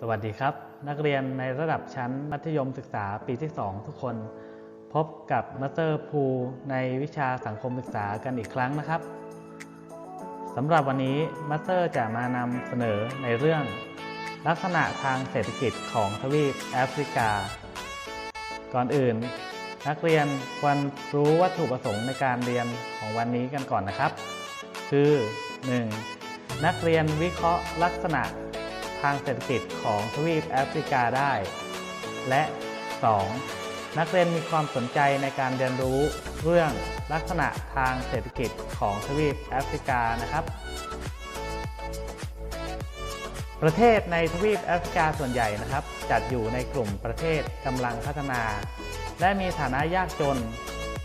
สวัสดีครับ นักเรียนในระดับชั้นมัธยมศึกษาปีที่ 2 ทุกคน พบกับมาสเตอร์ภูในวิชาสังคมศึกษากันอีกครั้งนะครับสำหรับวันนี้มาสเตอร์จะมานำเสนอในเรื่อง ลักษณะทางเศรษฐกิจของทวีปแอฟริกา ก่อนอื่น นักเรียนควรรู้วัตถุประสงค์ในการเรียนของวันนี้กันก่อนนะครับ คือ 1. นักเรียนวิเคราะห์ลักษณะางเศรษฐกิจของทวีปแอฟริกาได้ และ 2. นักเรียนมีความสนใจในการเรียนรู้เรื่องลักษณะทางเศรษฐกิจของทวีปแอฟริกานะครับ ประเทศในทวีปแอฟริกาส่วนใหญ่นะครับ จัดอยู่ในกลุ่มประเทศกำลังพัฒนา และมีฐานะยากจน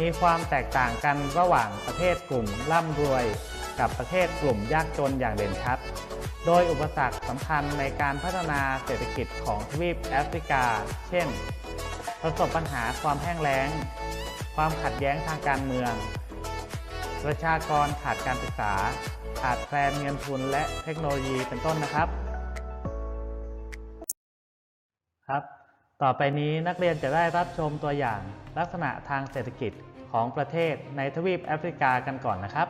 มีความแตกต่างกันระหว่างประเทศกลุ่มร่ำรวย กับประเทศกลุ่มยากจนอย่างเด่นชัด โดยอุปสรรคสำคัญในการพัฒนาเศรษฐกิจของทวีปแอฟริกา เช่น ประสบปัญหาความแห้งแล้ง ความขัดแย้งทางการเมือง ประชากรขาดการศึกษา ขาดแคลนเงินทุนและเทคโนโลยีเป็นต้นนะครับ ครับ ต่อไปนี้นักเรียนจะได้รับชมตัวอย่างลักษณะทางเศรษฐกิจของประเทศในทวีปแอฟริกากันก่อนนะครับ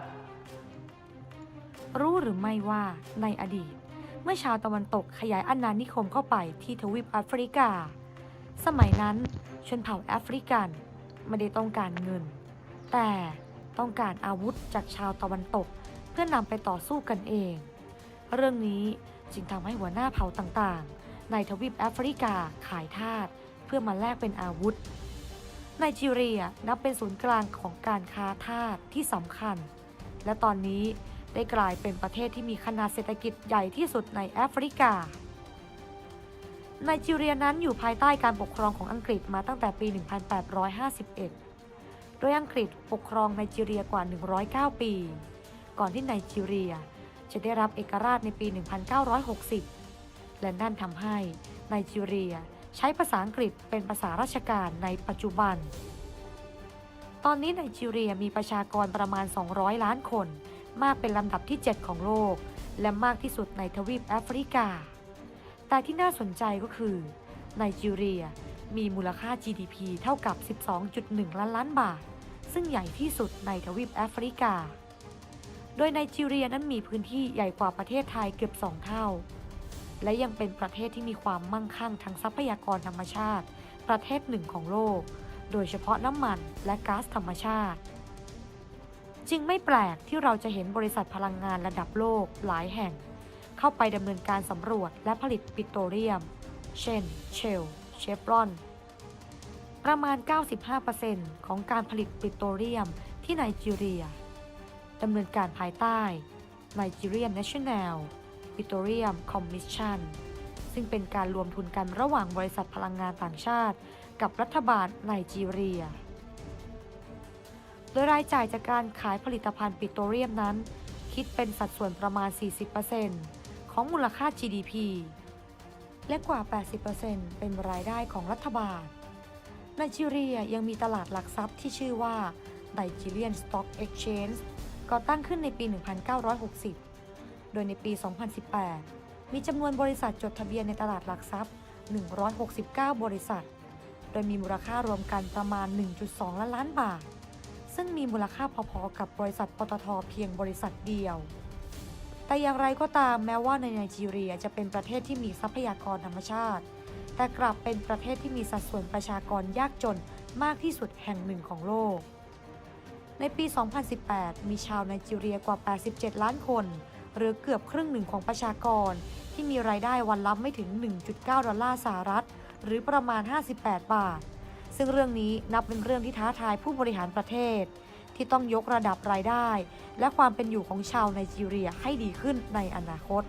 รู้หรือไม่ว่าในอดีต เมื่อชาวตะวันตกขยายอาณานิคมเข้าไปที่ทวีปแอฟริกา สมัยนั้นชนเผ่าแอฟริกันไม่ได้ต้องการเงิน แต่ต้องการอาวุธจากชาวตะวันตกเพื่อนำไปต่อสู้กันเอง เรื่องนี้จึงทำให้หัวหน้าเผ่าต่างๆ ในทวีปแอฟริกาขายทาสเพื่อมาแลกเป็นอาวุธไนจีเรียนับเป็นศูนย์กลางของการค้าทาสที่สำคัญ และตอนนี้ ได้กลายเป็นประเทศที่มีขนาดเศรษฐกิจใหญ่ที่สุดในแอฟริกา ไนจีเรียนั้นอยู่ภายใต้การปกครองของอังกฤษมาตั้งแต่ปี 1851 โดยอังกฤษปกครองไนจีเรียกว่า 109 ปี ก่อนที่ไนจีเรียจะได้รับเอกราชในปี 1960 และนั่นทำให้ไนจีเรียใช้ภาษาอังกฤษเป็นภาษาราชการในปัจจุบัน ตอนนี้ไนจีเรียมีประชากรประมาณ 200 ล้านคน มากเป็นลำดับที่ 7 ของโลก และมากที่สุดในทวีปแอฟริกา แต่ที่น่าสนใจก็คือไนจีเรียมีมูลค่า GDP เท่ากับ 12.1 ล้านล้านบาท ซึ่งใหญ่ที่สุดในทวีปแอฟริกา โดยไนจีเรียนั้นมีพื้นที่ใหญ่กว่าประเทศไทยเกือบ2เท่า และยังเป็นประเทศที่มีความมั่งคั่งทางทรัพยากรธรรมชาติ ประเทศหนึ่งของโลก โดยเฉพาะน้ำมันและก๊าซธรรมชาติ จึงไม่แปลกที่เราจะเห็นบริษัทพลังงานระดับโลกหลายแห่ง เข้าไปดำเนินการสำรวจและผลิตปิโตรเลียม เช่น เชล เชฟรอน ประมาณ 95%ของการผลิตปิโตรเลียมที่ไนจีเรียดำเนินการภายใต้ Nigerian National Petroleum Commission ซึ่งเป็นการรวมทุนกันระหว่างบริษัทพลังงานต่างชาติ กับรัฐบาลไนจีเรีย โดยรายจ่ายจากการขายผลิตภัณฑ์ปิโตรเลียมนั้น คิดเป็นสัดส่วนประมาณ 40%ของมูลค่า GDP และกว่า 80%เป็นรายได้ของรัฐบาลไนจีเรียยังมีตลาดหลักทรัพย์ที่ชื่อว่า Nigerian Stock Exchange ก่อตั้งขึ้นในปี 1960 โดยในปี 2018 มีจำนวนบริษัทจดทะเบียนในตลาดหลักทรัพย์ 169 บริษัท โดยมีมูลค่ารวมกันประมาณ 1.2 ล้านล้านบาท ซึ่งมีมูลค่าพอๆกับบริษัทปตทเพียงบริษัทเดียว แต่อย่างไรก็ตามแม้ว่าในไนจีเรียจะเป็นประเทศที่มีทรัพยากรธรรมชาติ แต่กลับเป็นประเทศที่มีสัดส่วนประชากรยากจนมากที่สุดแห่งหนึ่งของโลก ในปี 2018 มีชาวไนจีเรียกว่า 87 ล้านคน หรือเกือบครึ่งหนึ่งของประชากร ที่มีรายได้วันละไม่ถึง 1.9 ดอลลาร์สหรัฐ หรือประมาณ 58 บาท ซึ่งเรื่องนี้นับเป็นเรื่องที่ท้าทายผู้บริหารประเทศ ที่ต้องยกระดับรายได้ และความเป็นอยู่ของชาวไนจีเรียให้ดีขึ้นในอนาคต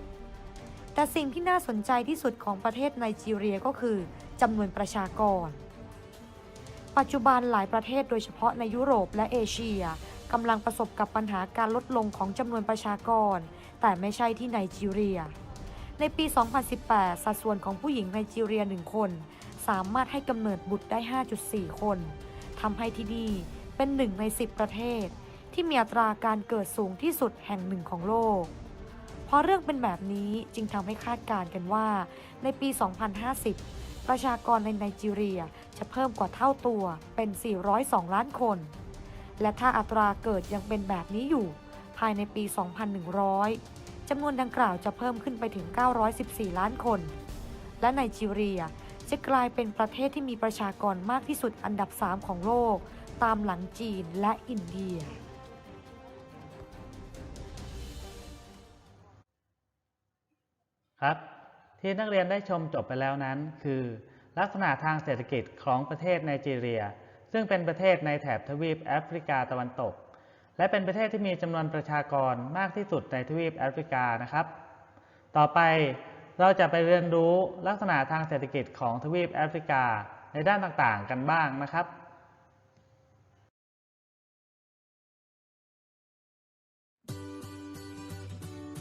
แต่สิ่งที่น่าสนใจที่สุดของประเทศไนจีเรียก็คือจำนวนประชากร ปัจจุบันหลายประเทศโดยเฉพาะในยุโรปและเอเชียกำลังประสบกับปัญหาการลดลงของจำนวนประชากร แต่ไม่ใช่ที่ไนจีเรียในปี 2018 สัดส่วนของผู้หญิงไนจีเรีย1คน สามารถให้กำเนิดบุตรได้ 5.4 คนทำให้ที่นี่เป็นหนึ่งใน 10 ประเทศ ที่มีอัตราการเกิดสูงที่สุดแห่งหนึ่งของโลกพอเรื่องเป็นแบบนี้จึงทำให้คาดการณ์กันว่า ในปี 2050 ประชากรในไนจีเรียจะเพิ่มกว่าเท่าตัวเป็น 402 ล้านคน และถ้าอัตราเกิดยังเป็นแบบนี้อยู่ ภายในปี 2100จำนวนดังกล่าวจะเพิ่มขึ้นไปถึง 914 ล้านคน และไนจีเรีย จะกลายเป็นประเทศที่มีประชากรมากที่สุดอันดับ 3 ของโลก ตามหลังจีนและอินเดีย ครับ ที่นักเรียนได้ชมจบไปแล้วนั้น คือ ลักษณะทางเศรษฐกิจของประเทศไนจีเรีย ซึ่งเป็นประเทศในแถบทวีปแอฟริกาตะวันตก และเป็นประเทศที่มีจำนวนประชากรมากที่สุดในทวีปแอฟริกานะครับ ต่อไป เราจะไปเรียนรู้ลักษณะทางเศรษฐกิจของทวีปแอฟริกาในด้านต่างๆ กันบ้างนะครับ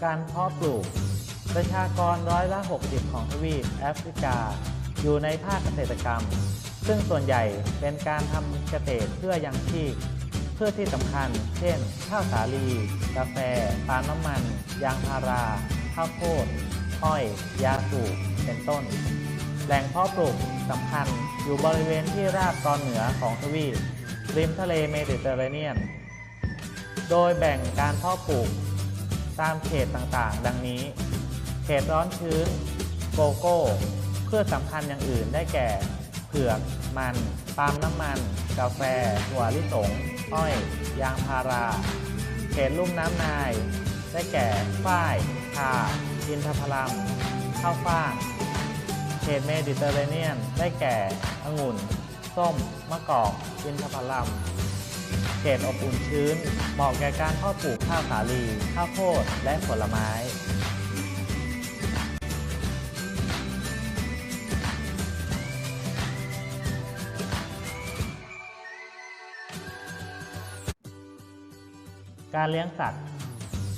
การเพาะปลูก ประชากรร้อยละ 60 ของทวีปแอฟริกา อยู่ในภาคเกษตรกรรม ซึ่งส่วนใหญ่เป็นการทำเกษตรเพื่อยังชีพเพื่อที่สำคัญ เช่น ข้าวสาลี กาแฟปาล์มน้ำมัน ยางพารา ข้าวโพด อ้อย ยาสูบเป็นต้น แหล่งเพาะปลูกสำคัญอยู่บริเวณที่ราบตอนเหนือของทวีปริมทะเลเมดิเตอร์เรเนียน โดยแบ่งการเพาะปลูกตามเขตต่างๆ ดังนี้ เขตร้อนชื้น โกโก้เพืชสำคัญอย่างอื่นได้แก่ เผือก มันปาล์มน้ำมัน กาแฟถั่วลิสง อ้อย ยางพารา เขตลุ่มน้ำนาย ได้แก่ฝ้ายชา อินทผลัมข้าวฟ่างเขตเมดิเตอร์เรเนียน ได้แก่องุ่น ส้ม มะกอก อินทผลัม เขตอบอุ่นชื้น เหมาะแก่การเพาะปลูกข้าวสาลี ข้าวโพด และผลไม้ การเลี้ยงสัตว์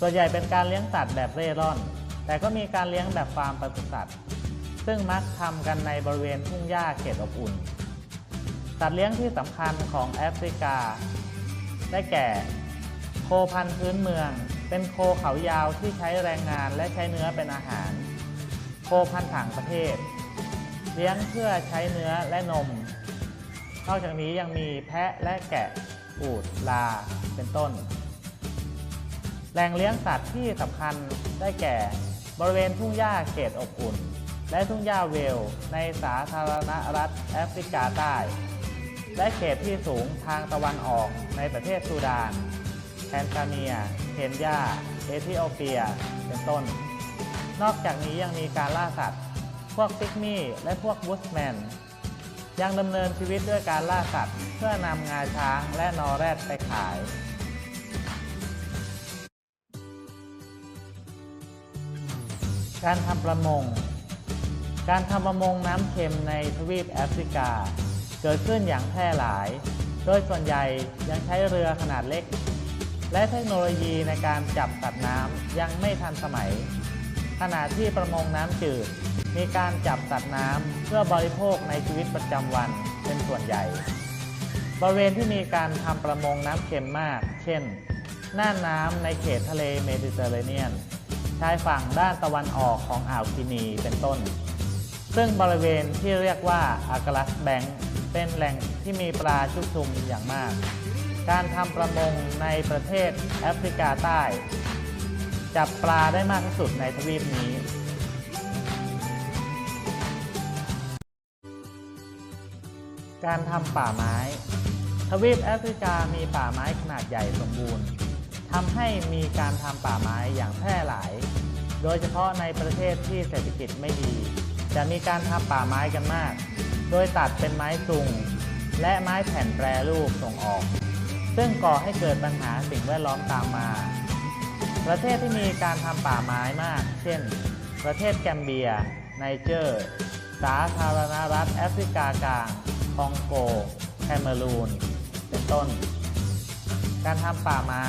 ส่วนใหญ่เป็นการเลี้ยงสัตว์แบบเร่ร่อน แต่ก็มีการเลี้ยงแบบฟาร์มปศุสัตว์ ซึ่งมักทำกันในบริเวณทุ่งหญ้าเขตอบอุ่น สัตว์เลี้ยงที่สำคัญของแอฟริกา ได้แก่ โคพันธุ์พื้นเมือง เป็นโคเขายาวที่ใช้แรงงานและใช้เนื้อเป็นอาหาร โคพันธุ์ต่างประเทศ เลี้ยงเพื่อใช้เนื้อและนม นอกจากนี้ยังมีแพะและแกะ อูฐลา เป็นต้น แหล่งเลี้ยงสัตว์ที่สำคัญได้แก่ บริเวณทุ่งหญ้าเขตอบอุ่น และทุ่งหญ้าเวล ในสาธารณรัฐแอฟริกาใต้ และเขตที่สูงทางตะวันออกในประเทศซูดานแทนซาเนีย เคนยา เอธิโอเปีย เป็นต้น นอกจากนี้ยังมีการล่าสัตว์ พวกซิกมี่ และพวกบุชแมน ยังดำเนินชีวิตด้วยการล่าสัตว์ เพื่อนำงาช้างและนอแรดไปขาย การทำประมง การทำประมงน้ำเค็มในทวีปแอฟริกา เกิดขึ้นอย่างแพร่หลาย โดยส่วนใหญ่ยังใช้เรือขนาดเล็ก และเทคโนโลยีในการจับสัตว์น้ำยังไม่ทันสมัย ขณะที่ประมงน้ำจืด มีการจับสัตว์น้ำเพื่อบริโภคในชีวิตประจำวันเป็นส่วนใหญ่ บริเวณที่มีการทำประมงน้ำเค็มมาก เช่นน่านน้ำในเขตทะเลเมดิเตอร์เรเนียน ชายฝั่งด้านตะวันออกของอ่าวกินีเป็นต้น ซึ่งบริเวณที่เรียกว่าอากาลัสแบงค์เป็นแหล่งที่มีปลาชุกชุมอย่างมาก การทำประมงในประเทศแอฟริกาใต้ จับปลาได้มากที่สุดในทวีปนี้การทำป่าไม้ ทวีปแอฟริกามีป่าไม้ขนาดใหญ่สมบูรณ์ ทำให้มีการทำป่าไม้อย่างแพร่หลาย โดยเฉพาะในประเทศที่เศรษฐกิจไม่ดี จะมีการทำป่าไม้กันมาก โดยตัดเป็นไม้ซุง และไม้แผ่นแปรรูปส่งออก ซึ่งก่อให้เกิดปัญหาสิ่งแวดล้อมตามมา ประเทศที่มีการทำป่าไม้มาก เช่น ประเทศแกมเบีย ไนเจอร์ สาธารณรัฐแอฟริกากลาง คองโก แคเมรูน เป็นต้น การทำป่าไม้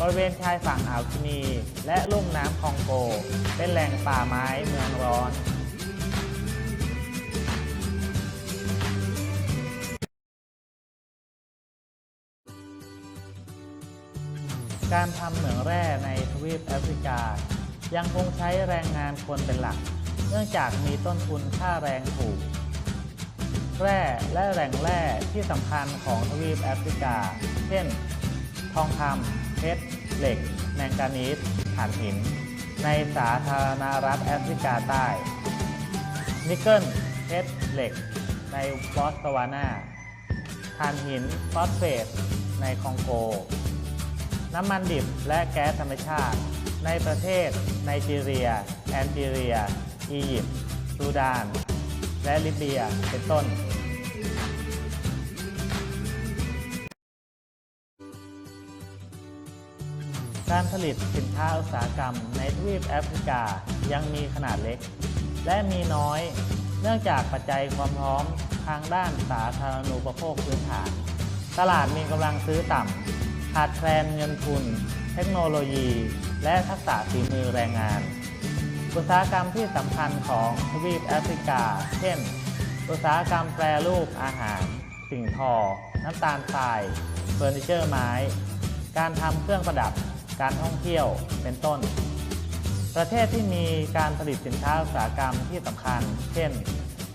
บริเวณชายฝั่งอ่าวกินีและลุ่มน้ำคองโก เป็นแหล่งป่าไม้เมืองร้อนการทำเหมืองแร่ในทวีปแอฟริกา ยังคงใช้แรงงานคนเป็นหลัก เนื่องจากมีต้นทุนค่าแรงถูก แร่และแหล่งแร่ที่สำคัญของทวีปแอฟริกา เช่น ทองคำ เพชร เหล็ก แมงกานีสถ่านหิน ในสาธารณรัฐแอฟริกาใต้ นิกเกิล เพชร เหล็ก ในบอตสวานาถ่านหิน ฟอสเฟต ในคองโก น้ำมันดิบและแก๊สธรรมชาติ ในประเทศ ไนจีเรีย แอนจีเรีย อียิปต์ ซูดาน และลิเบีย เป็นต้น การผลิตสินค้าอุตสาหกรรมในทวีปแอฟริกายังมีขนาดเล็ก และมีน้อย เนื่องจากปัจจัยความพร้อมทางด้านสาธารณูปโภคพื้นฐาน ตลาดมีกำลังซื้อต่ำขาดแคลนเงินทุน เทคโนโลยี และทักษะฝีมือแรงงาน อุตสาหกรรมที่สำคัญของทวีปแอฟริกา เช่น อุตสาหกรรมแปรรูปอาหาร สิ่งทอ น้ำตาลทราย เฟอร์นิเจอร์ไม้ การทำเครื่องประดับ การท่องเที่ยวเป็นต้น ประเทศที่มีการผลิตสินค้าอุตสาหกรรมที่สำคัญ เช่น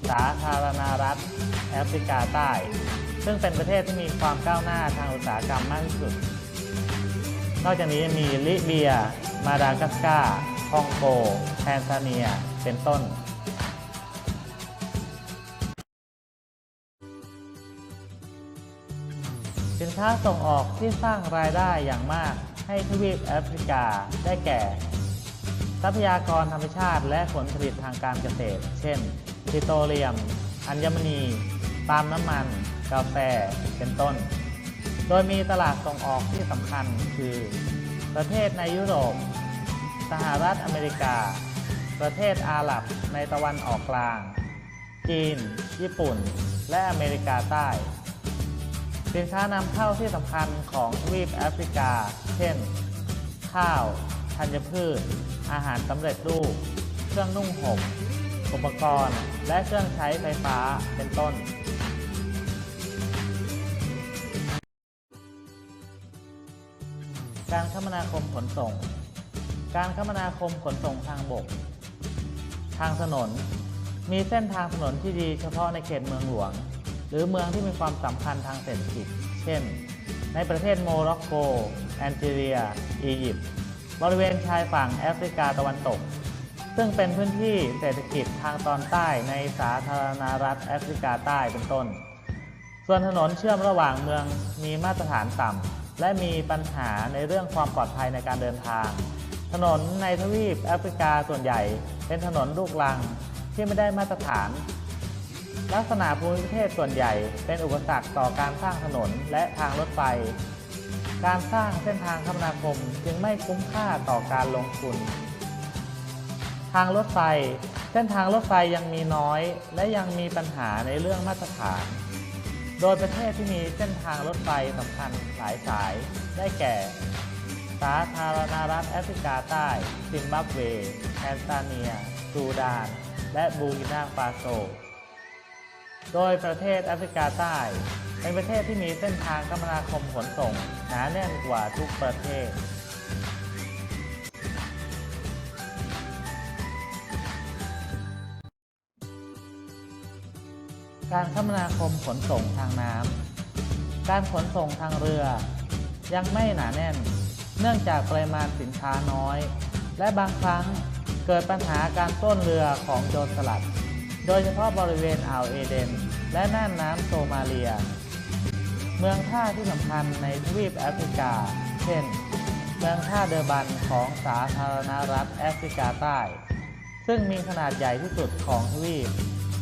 สาธารณรัฐแอฟริกาใต้ ซึ่งเป็นประเทศที่มีความก้าวหน้าทางอุตสาหกรรมมากที่สุด นอกจากนี้ยังมีลิเบีย มาดากัสการ์คองโก แทนซาเนีย เป็นต้นสินค้าส่งออกที่สร้างรายได้อย่างมาก ให้ทวีปแอฟริกาได้แก่ ทรัพยากรธรรมชาติและผลผลิตทางการเกษตร เช่นปิโตรเลียม อัญมณีปาล์มน้ำมัน กาแฟ เป็นต้น โดยมีตลาดส่งออกที่สำคัญคือ ประเทศในยุโรป สหรัฐอเมริกา ประเทศอาหรับในตะวันออกกลาง จีน ญี่ปุ่น และอเมริกาใต้ สินค้านำเข้าที่สำคัญของทวีปแอฟริกา เช่น ข้าว ธัญพืช อาหารสำเร็จรูป เครื่องนุ่งห่ม อุปกรณ์ และเครื่องใช้ไฟฟ้า เป็นต้นการคมนาคมขนส่ง การคมนาคมขนส่งทางบก ทางถนน มีเส้นทางถนนที่ดีเฉพาะในเขตเมืองหลวง หรือเมืองที่มีความสำคัญทางเศรษฐกิจ เช่น ในประเทศโมร็อกโก แอนจีเรีย อียิปต์ บริเวณชายฝั่งแอฟริกาตะวันตก ซึ่งเป็นพื้นที่เศรษฐกิจทางตอนใต้ในสาธารณรัฐแอฟริกาใต้เป็นต้น ส่วนถนนเชื่อมระหว่างเมืองมีมาตรฐานต่ำ และมีปัญหาในเรื่องความปลอดภัยในการเดินทาง ถนนในทวีปแอฟริกาส่วนใหญ่ เป็นถนนลูกรังที่ไม่ได้มาตรฐาน ลักษณะภูมิประเทศส่วนใหญ่เป็นอุปสรรคต่อการสร้างถนนและทางรถไฟ การสร้างเส้นทางคมนาคมจึงไม่คุ้มค่าต่อการลงทุน ทางรถไฟ เส้นทางรถไฟยังมีน้อย และยังมีปัญหาในเรื่องมาตรฐาน โดยประเทศที่มีเส้นทางรถไฟสำคัญหลายสายได้แก่ สาธารณรัฐแอฟริกาใต้ซิมบับเวแทนซาเนีย ซูดาน และบูกินาฟาโซ โดยประเทศแอฟริกาใต้ เป็นประเทศที่มีเส้นทางคมนาคมขนส่ง หนาแน่นกว่าทุกประเทศ การคมนาคมขนส่งทางน้ำ การขนส่งทางเรือ ยังไม่หนาแน่น เนื่องจากปริมาณสินค้าน้อย และบางครั้งเกิดปัญหาการต้นเรือของโจรสลัด โดยเฉพาะบริเวณอ่าวเอเดน และน่านน้ำโซมาเลีย เมืองท่าที่สำคัญในทวีปแอฟริกา เช่น เมืองท่าเดอร์บันของสาธารณรัฐแอฟริกาใต้ ซึ่งมีขนาดใหญ่ที่สุดของทวีป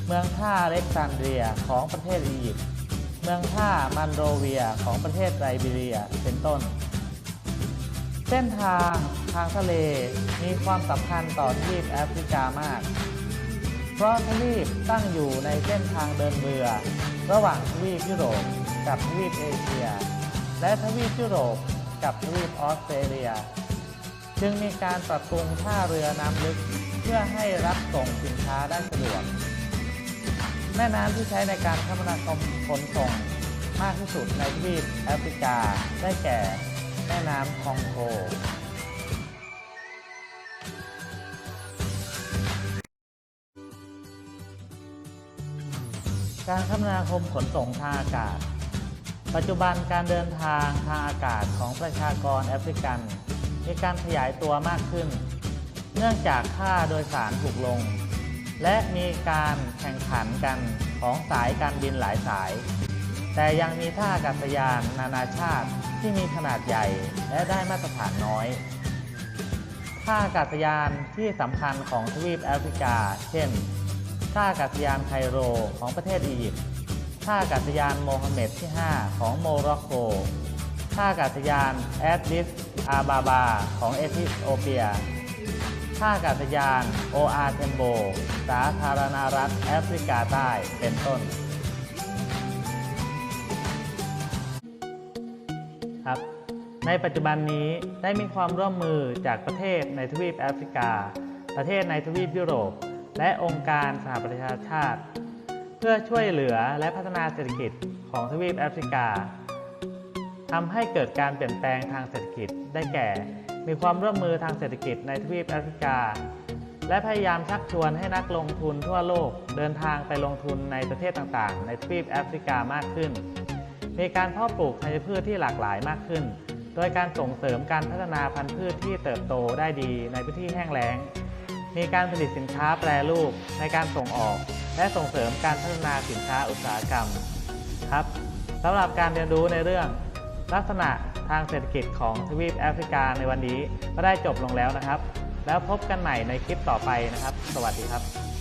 เมืองท่าเล็กซานเดรียของประเทศอียิปต์ เมืองท่ามันโรเวียของประเทศไลบีเรีย เป็นต้น เส้นทางทางทะเลมีความสำคัญต่อทวีปแอฟริกามาก เพราะทวีปตั้งอยู่ในเส้นทางเดินเรือ ระหว่างทวีปยุโรปกับทวีปเอเชีย และทวีปยุโรปกับทวีปออสเตรเลีย จึงมีการปรับปรุงท่าเรือน้ำลึกเพื่อให้รับส่งสินค้าได้สะดวก แม่น้ำที่ใช้ในการคมนาคมขนส่งมากที่สุดในทวีปแอฟริกา ได้แก่ แม่น้ำคองโก การคมนาคมขนส่งทางอากาศ ปัจจุบันการเดินทางทางอากาศของประชากรแอฟริกัน มีการขยายตัวมากขึ้น เนื่องจากค่าโดยสารถูกลง และมีการแข่งขันกันของสายการบินหลายสาย แต่ยังมีท่าอากาศยานนานาชาติที่มีขนาดใหญ่และได้มาตรฐานน้อยท่าอากาศยานที่สำคัญของทวีปแอฟริกา เช่น ท่าอากาศยานไคโรของประเทศอียิปต์ท่าอากาศยานโมฮัมเหม็ดที่ 5 ของโมร็อกโก ท่าอากาศยานแอดดิสอาบาบา ของเอธิโอเปีย ท่าอากาศยานโออาเทมโบ สาธารณรัฐแอฟริกาใต้เป็นต้น ครับ ในปัจจุบันนี้ได้มีความร่วมมือจากประเทศในทวีปแอฟริกา ประเทศในทวีปยุโรป และองค์การสหประชาชาติ เพื่อช่วยเหลือและพัฒนาเศรษฐกิจของทวีปแอฟริกาทำให้เกิดการเปลี่ยนแปลงทางเศรษฐกิจได้แก่ มีความร่วมมือทางเศรษฐกิจในทวีปแอฟริกา และพยายามชักชวนให้นักลงทุนทั่วโลกเดินทางไปลงทุนในประเทศต่างๆ ในทวีปแอฟริกามากขึ้น มีการเพาะปลูกธัญพืชที่หลากหลายมากขึ้น โดยการส่งเสริมการพัฒนาพันธุ์พืชที่เติบโตได้ดีในพื้นที่แห้งแล้ง มีการผลิตสินค้าแปรรูปในการส่งออก และส่งเสริมการพัฒนาสินค้าอุตสาหกรรมครับสำหรับการเรียนรู้ในเรื่อง ลักษณะทางเศรษฐกิจของทวีปแอฟริกาในวันนี้ก็ได้จบลงแล้วนะครับ แล้วพบกันใหม่ในคลิปต่อไปนะครับ สวัสดีครับ